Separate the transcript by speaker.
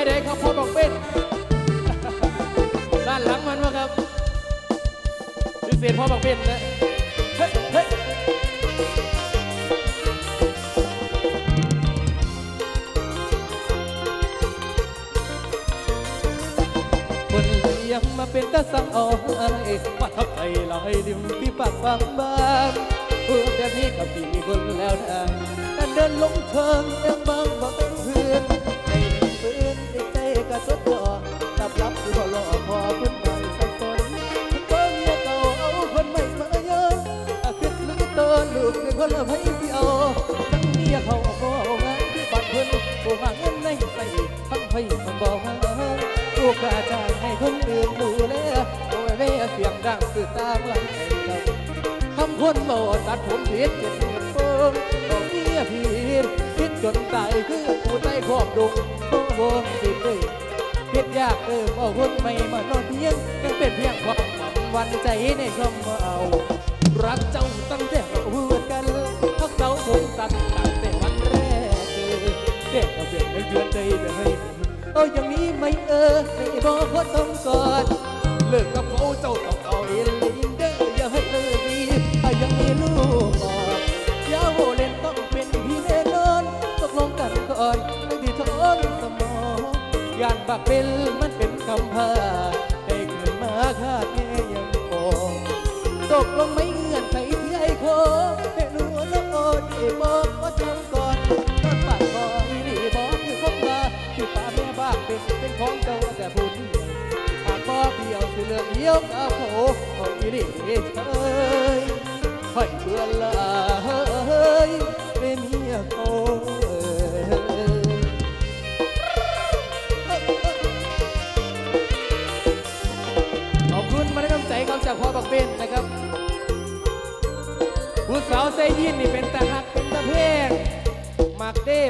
Speaker 1: ยได้ครับพ่อบอกเป็นด้านหลังมันวะครับพิเศษพ่อบอกเป็นนะเฮ้ยเฮ้ยคนเลี้ยงมาเป็นตาสังเอาให้ประทับใจลายริมที่ปากบางบางเพื่อแบบนี้ก็ปีคนแล้วนะการเดินลงเชิง นคนละให้ที่เอาทั้งเมียเขาก็งานที่บัตรเพิ่นผู้หาเงินในใส่ทั้งให้มันบอกว่าลูกกระจารย์ให้คนอื่นดูแลโอ้ยเว่เสียงดังคือตามหลังไอ้เราคำคนโลตัดผมผิดเจ็ดหมื่นเพิ่มบอกเมียผิดผิดจนตายคือผู้ใจครอบดุงโอ้โหติดเลยผิดยากเออเอาคนไม่มานอนเพียงยังเป็นเพียงความหวังวันใจในคำว่าเอา ด็กเอาเด็กไม่เยือนใจไปให้เอาอย่างนี้ไม่เออไม่บอกว่าต้องกอนเลิกกับเขาเจ้าต้องเอาเองเลยเด้ออย่าให้เลิกดีถ้ยังมีลูกก่อนอย่าโหเล่นต้องเป็นพี่แน่นอนตกลงกันก่อนไม่ที่ทอนสมองยานบักเป็นมันเป็นคำพาให้เกิดมาคาดแง่ยังพอตกลงไม่ เดียวสิเลือกเดียวกับโผของอีนี่เอ้ยค่อยเบื่อละเฮ้ยเป็นเมียเขาเอ้ยขอบคุณมาได้น้ำใจครับจากพ่อบักเบนนะครับผู้สาวเซยินนี่เป็นตาหักเป็นตาเพงมักเด้